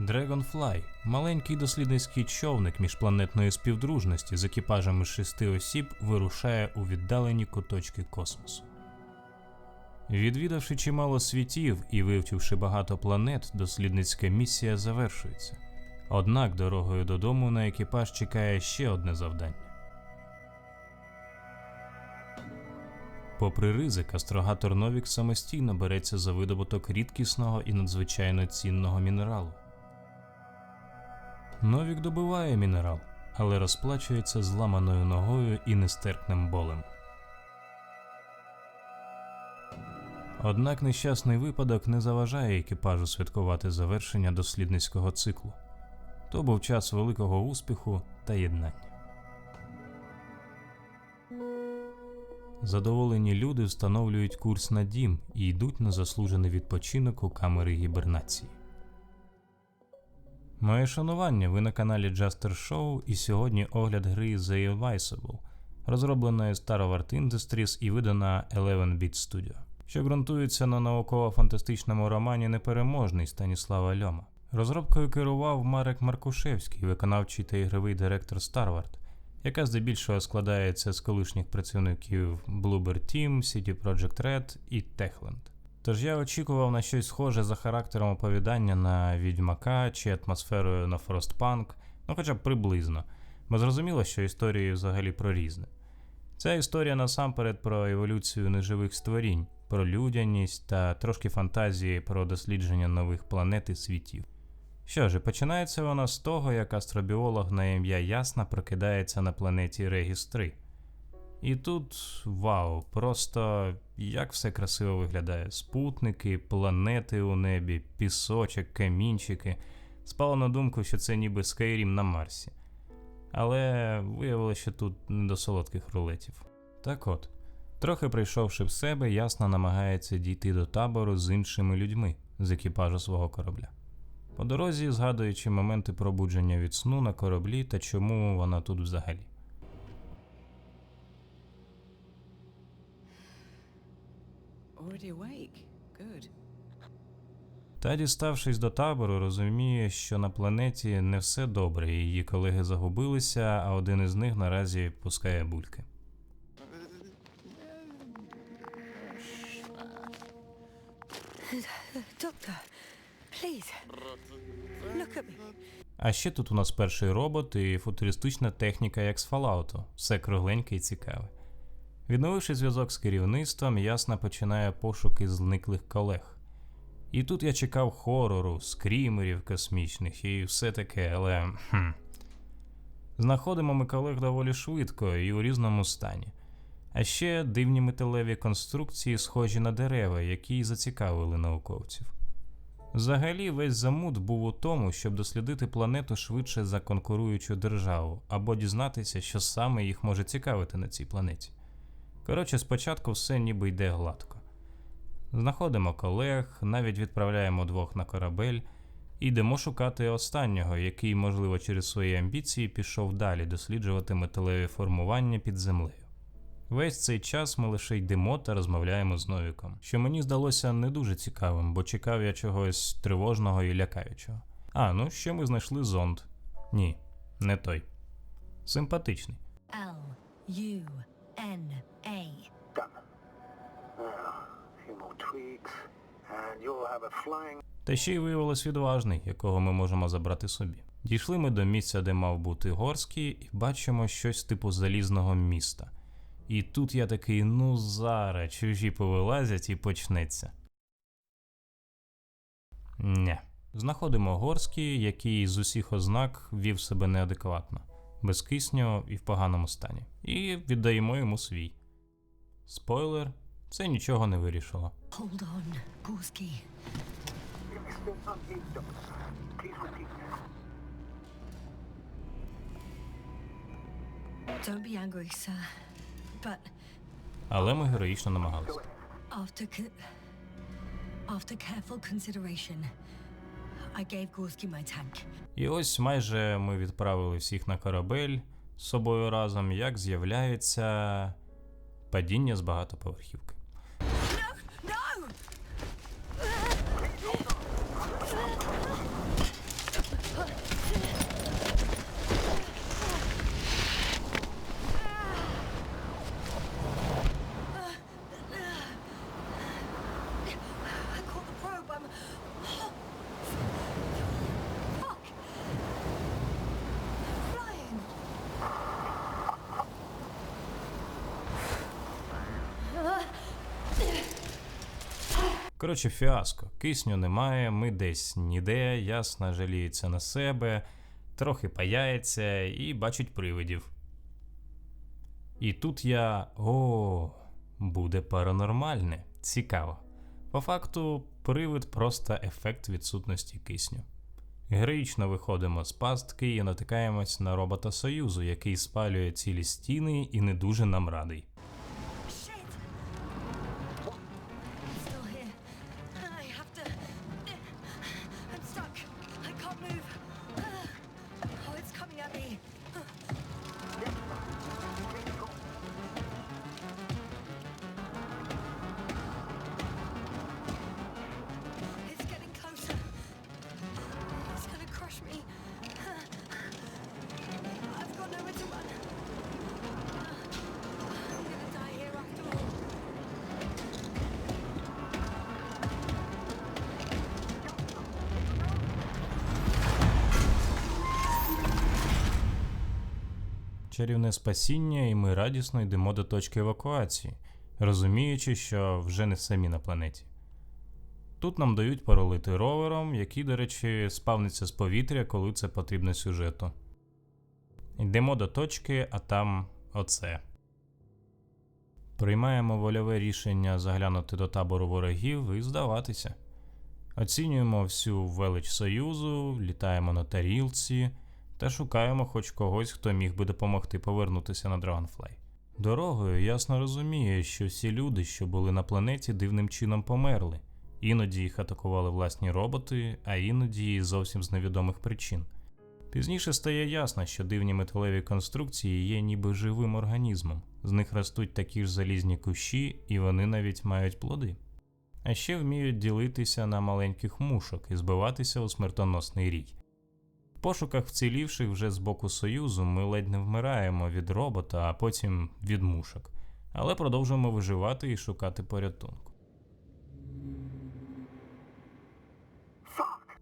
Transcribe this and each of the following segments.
Dragonfly – маленький дослідницький човник міжпланетної співдружності з екіпажем із шести осіб вирушає у віддалені куточки космосу. Відвідавши чимало світів і вивчивши багато планет, дослідницька місія завершується. Однак дорогою додому на екіпаж чекає ще одне завдання. Попри ризик, астрогатор Новік самостійно береться за видобуток рідкісного і надзвичайно цінного мінералу. Новік добиває мінерал, але розплачується зламаною ногою і нестерпним болем. Однак нещасний випадок не заважає екіпажу святкувати завершення дослідницького циклу. То був час великого успіху та єднання. Задоволені люди встановлюють курс на дім і йдуть на заслужений відпочинок у камери гібернації. Моє шанування, ви на каналі Juster Show і сьогодні огляд гри The Invisible, розробленої Starward Industries і видана 11-Bit Studio, що ґрунтується на науково-фантастичному романі Непереможний Станіслава Льома. Розробкою керував Марек Маркушевський, виконавчий та ігровий директор Starward, яка здебільшого складається з колишніх працівників Bloober Team, City Project Red і Techland. Тож я очікував на щось схоже за характером оповідання на Відьмака чи атмосферою на Frostpunk, ну хоча б приблизно, бо зрозуміло, що історії взагалі про різне. Ця історія насамперед про еволюцію неживих створінь, про людяність та трошки фантазії про дослідження нових планет і світів. Що ж, починається вона з того, як астробіолог на ім'я Ясна прокидається на планеті Регіс 3. І тут вау, просто як все красиво виглядає: спутники, планети у небі, пісочок, камінчики. Спало на думку, що це ніби Скайрім на Марсі. Але виявилося, що тут не до солодких рулетів. Так от, трохи прийшовши в себе, ясно намагається дійти до табору з іншими людьми з екіпажу свого корабля. По дорозі, згадуючи моменти пробудження від сну на кораблі та чому вона тут взагалі. Та, діставшись до табору, розуміє, що на планеті не все добре, і її колеги загубилися, а один із них наразі пускає бульки. Doctor, please, look at me. А ще тут у нас перший робот і футуристична техніка, як з Fallout. Все кругленьке і цікаве. Відновивши зв'язок з керівництвом, ясно починає пошуки зниклих колег. І тут я чекав хорору, скрімерів космічних і все таке, але. Хм. Знаходимо ми колег доволі швидко і у різному стані. А ще дивні металеві конструкції, схожі на дерева, які й зацікавили науковців. Взагалі, весь замут був у тому, щоб дослідити планету швидше за конкуруючу державу, або дізнатися, що саме їх може цікавити на цій планеті. Коротше, спочатку все ніби йде гладко. Знаходимо колег, навіть відправляємо двох на корабель і йдемо шукати останнього, який, можливо, через свої амбіції пішов далі досліджувати металеві формування під землею. Весь цей час ми лише йдемо та розмовляємо з Новіком, що мені здалося не дуже цікавим, бо чекав я чогось тривожного і лякаючого. А, ну ще ми знайшли зонд. Ні, не той. Симпатичний. L U N A. Та ще й виявилось відважний, якого ми можемо забрати собі. Дійшли ми до місця, де мав бути Горський, і бачимо щось типу залізного міста. І тут я такий, ну зараз чужі повилазять і почнеться. Ня. Знаходимо Горський, який з усіх ознак вів себе неадекватно, без кисню і в поганому стані. І віддаємо йому свій. Спойлер, це нічого не вирішило. Hold on. Don't be angry, sir. But Але ми героїчно намагалися. after after careful consideration, I gave Gorski my tank. І ось майже ми відправили всіх на корабель з собою разом, як з'являється падіння з багатоповерхівки. Коротше, фіаско. Кисню немає, ми десь ніде, ясно жаліється на себе, трохи паяється і бачить привидів. І тут я. О, буде паранормальне. Цікаво. По факту, привид просто ефект відсутності кисню. Героїчно виходимо з пастки і натикаємось на робота Союзу, який спалює цілі стіни і не дуже нам радий. Чарівне спасіння, і ми радісно йдемо до точки евакуації, розуміючи, що вже не самі на планеті. Тут нам дають поролити ровером, який, до речі, спавниться з повітря, коли це потрібно сюжету. Йдемо до точки, а там оце. Приймаємо вольове рішення заглянути до табору ворогів і здаватися. Оцінюємо всю велич Союзу, літаємо на тарілці та шукаємо хоч когось, хто міг би допомогти повернутися на Dragonfly. Дорогою ясно розуміє, що всі люди, що були на планеті, дивним чином померли. Іноді їх атакували власні роботи, а іноді зовсім з невідомих причин. Пізніше стає ясно, що дивні металеві конструкції є ніби живим організмом, з них ростуть такі ж залізні кущі, і вони навіть мають плоди. А ще вміють ділитися на маленьких мушок і збиватися у смертоносний рій. В пошуках вцілівших вже з боку Союзу ми ледь не вмираємо від робота, а потім від мушок, але продовжуємо виживати і шукати порятунку.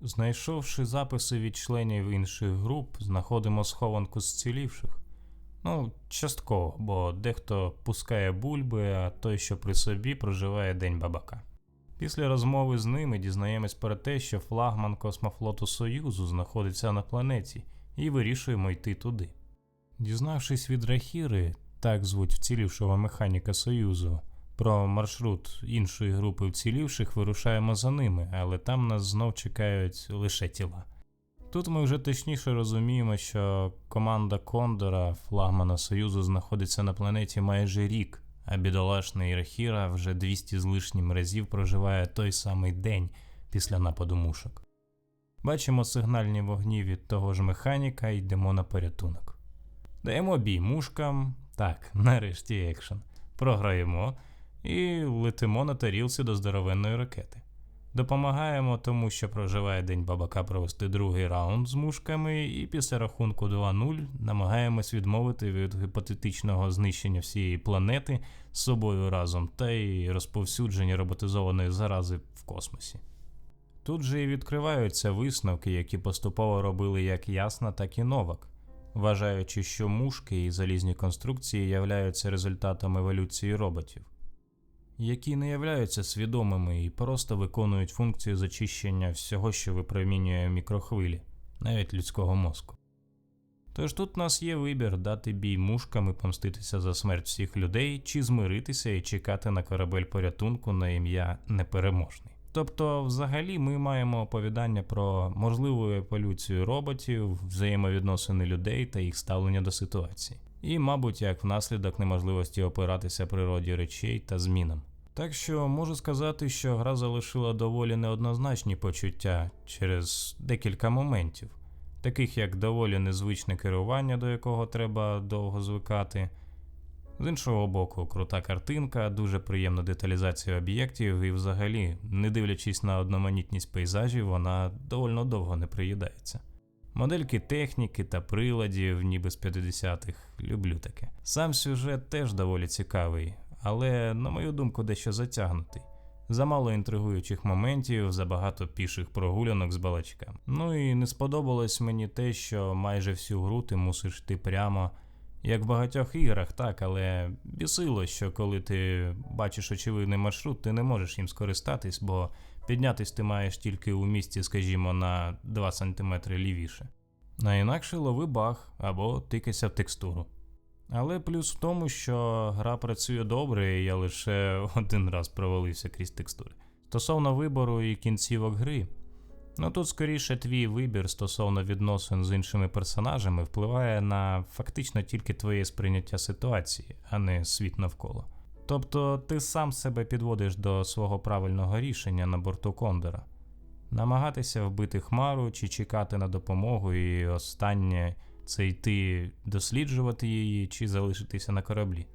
Знайшовши записи від членів інших груп, знаходимо схованку зцілівших. Ну, частково, бо дехто пускає бульби, а той, що при собі, проживає день бабака. Після розмови з ними дізнаємось про те, що флагман космофлоту Союзу знаходиться на планеті, і вирішуємо йти туди. Дізнавшись від Рахіри, так звуть вцілівшого механіка Союзу, про маршрут іншої групи вцілівших, вирушаємо за ними, але там нас знов чекають лише тіла. Тут ми вже точніше розуміємо, що команда Кондора, флагмана Союзу, знаходиться на планеті майже рік, а бідолашний Ірахіра вже 200 з лишнім разів проживає той самий день після нападу мушок. Бачимо сигнальні вогні від того ж механіка і йдемо на порятунок. Даємо бій мушкам, так, нарешті екшен. Програємо і летимо на тарілці до здоровенної ракети. Допомагаємо тому, що проживає день бабака провести другий раунд з мушками, і після рахунку 2-0 намагаємось відмовити від гіпотетичного знищення всієї планети з собою разом та й розповсюдження роботизованої зарази в космосі. Тут же і відкриваються висновки, які поступово робили як Ясна, так і Новак, вважаючи, що мушки і залізні конструкції являються результатом еволюції роботів які не являються свідомими і просто виконують функцію зачищення всього, що випромінює мікрохвилі, навіть людського мозку. Тож тут у нас є вибір дати бій мушкам і помститися за смерть всіх людей, чи змиритися і чекати на корабель порятунку на ім'я Непереможний. Тобто, взагалі, ми маємо оповідання про можливу еволюцію роботів, взаємовідносини людей та їх ставлення до ситуації і, мабуть, як внаслідок неможливості опиратися природі речей та змінам. Так що можу сказати, що гра залишила доволі неоднозначні почуття через декілька моментів, таких як доволі незвичне керування, до якого треба довго звикати. З іншого боку, крута картинка, дуже приємна деталізація об'єктів, і взагалі, не дивлячись на одноманітність пейзажів, вона довольно довго не приїдається. Модельки техніки та приладів, ніби з 50-х, люблю таке. Сам сюжет теж доволі цікавий, але, на мою думку, дещо затягнутий. Замало інтригуючих моментів, забагато піших прогулянок з балачками. Ну і не сподобалось мені те, що майже всю гру ти мусиш йти прямо Як в багатьох іграх, так, але бісило, що коли ти бачиш очевидний маршрут, ти не можеш їм скористатись, бо піднятись ти маєш тільки у місці, скажімо, на 2 см лівіше. А інакше лови баг або тикайся в текстуру. Але плюс в тому, що гра працює добре, і я лише один раз провалився крізь текстури. Стосовно вибору і кінцівок гри, ну тут скоріше твій вибір стосовно відносин з іншими персонажами впливає на фактично тільки твоє сприйняття ситуації, а не світ навколо. Тобто ти сам себе підводиш до свого правильного рішення на борту Кондора. Намагатися вбити хмару чи чекати на допомогу, і останнє це йти досліджувати її чи залишитися на кораблі.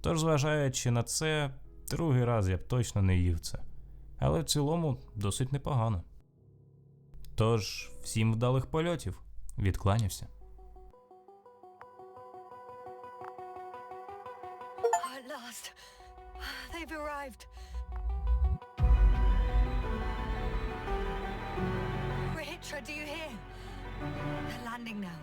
Тож, зважаючи на це, другий раз я б точно не їв це. Але в цілому досить непогано. Тож, всім вдалих польотів, відкланявся. At last. They've arrived. Ritra, do you hear? They're landing now.